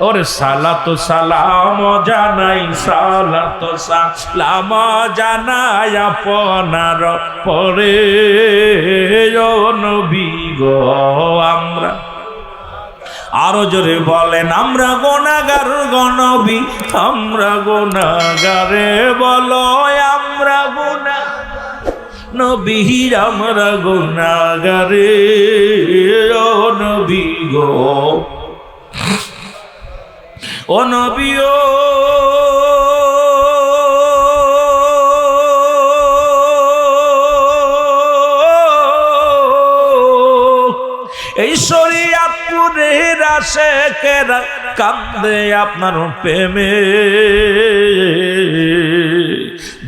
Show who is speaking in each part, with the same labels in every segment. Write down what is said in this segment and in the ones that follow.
Speaker 1: ওরে সালাত সালাম জানাই সালাত সালাম জানাই আপনার পরে। নবী গো, আমরা আরও জোরে বলেন, আমরা গোনাগার গণবি আমরা গোনাগারে বলো, আমরা গোনা নবীর আমরা গোনাগারে। ও নবী গো। ও নবী ও। এই শরিয়াতপুরের আশেকেরা কান্দে আপনার প্রেমে?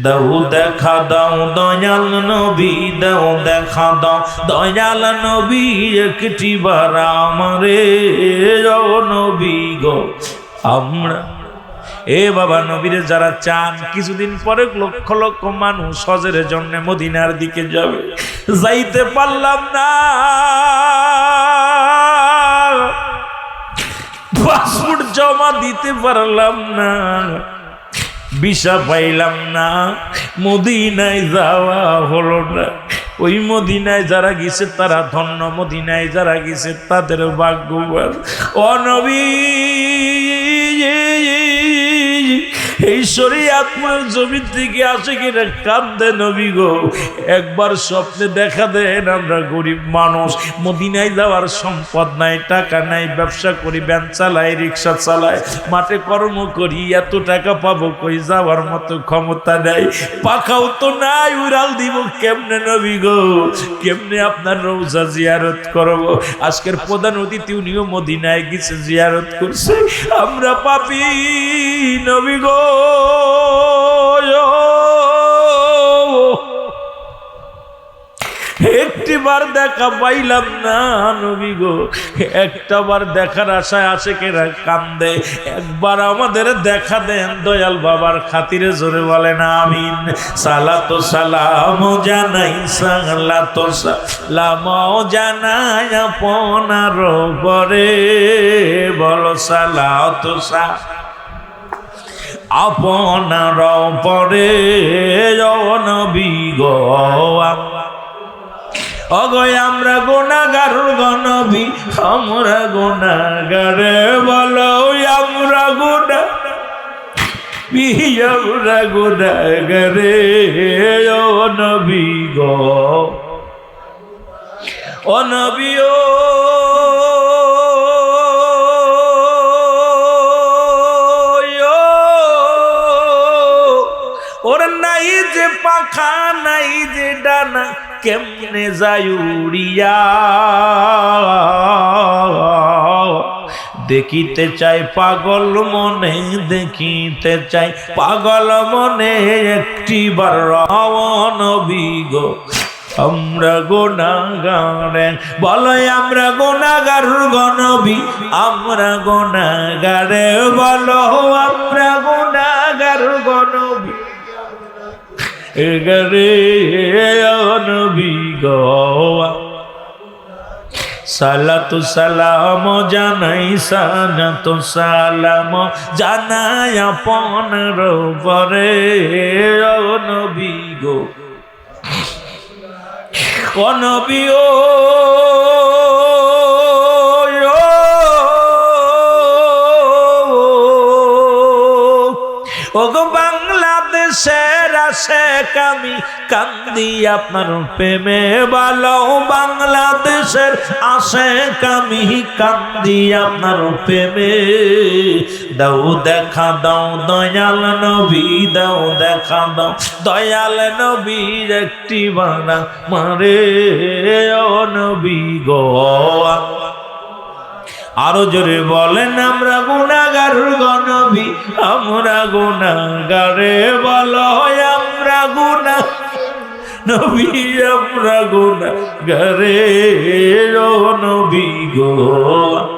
Speaker 1: দাও দেখা দাও দয়াল নবী, দাও দেখা দাও দয়াল নবী, একটি বার আমারে নবী গো। আমরা। এ বাবা নবীরে যারা চান, কিছুদিন পরে লক্ষ লক্ষ মানুষ হজের জন্য মদিনার দিকে যাবে। যাইতে পারলাম না। পাসপোর্ট জমা দিতে পারলাম না। ভিসা পাইলাম না। মদিনায় যাওয়া হলো না। ওই মদিনায় যারা গেছে তারা ধন্য মদিনায় যারা গেছে তাদের ভাগ্যবান অনবী এই শরীয়তময় জমি থেকে আসে কিনা কান্দে নবী গো। একবার স্বপ্নে দেখা দেন আমরা গরিব মানুষ, মদিনায় যাওয়ার সম্পদ নাই, টাকা নাই, ব্যবসা করি ব্যান চালাই, রিক্সা চালাই, মাঠে কর্ম করি, এত টাকা পাবো কই যাওয়ার মতো ক্ষমতা নেই। পাখাও তো নাই, উড়াল দিব কেমনে নবী গো? কেমনে আপনার রোজা জিয়ারত করব? আজকের প্রধান অতিথি উনিও মদিনায় গেছে, জিয়ারত করছে। আমরা পাপি নবী গো। একটিবার দেখা পাইলাম না নবী গো। একটা দেখার আশায় আসে কেরা কান্দে। একবার আমাদের দেখা দেন দয়াল বাবার খাতিরে জোরে বলেন, আমিন। সালাত সালাম জানাই, সালাত সালাম জানাই আপনার বলো সালাত সা আপনার পরে নবী গো। অগয় আমরা গোনাগার গণবি আমরা গোনাগারে বলো, আমরা গোনা আমরা গোনাগারে ও নবী গো। ও ও যে পাখা নাই যে ডানা, কেমনে যায় উড়িয়া? দেখিতে চাই পাগল মনে, দেখিতে চাই পাগল মনে একটি বার রাবণ বিগো আমরা গোনাগারে বলো আমরা গোনাগার গণবি, আমরা গোনাগারে বলো আমরা গোনাগার গণবি। এগারে নবী গোয়া সালাতু সালাম জানাই সালাতু সালাম জানাই আপন পরে নবী গো। ও নবী ও ওগো বাংলাদেশের আসে কামি, কান্দি আপনার প্রেমে ভালো বাংলাদেশের আসে কামি, কান্দি আপনার প্রেমে। দাও দেখা দাও, দয়াল নবী, দাও দেখা দাও, দয়াল নবীর একটি বানা মারে। ও নবী গো আরও জোরে বলেন, আমরা গুণাগার গণবি, আমরা গুণাগারে, বলো আমরা গুণা নবী আমরা গুণাগারে নবী গো।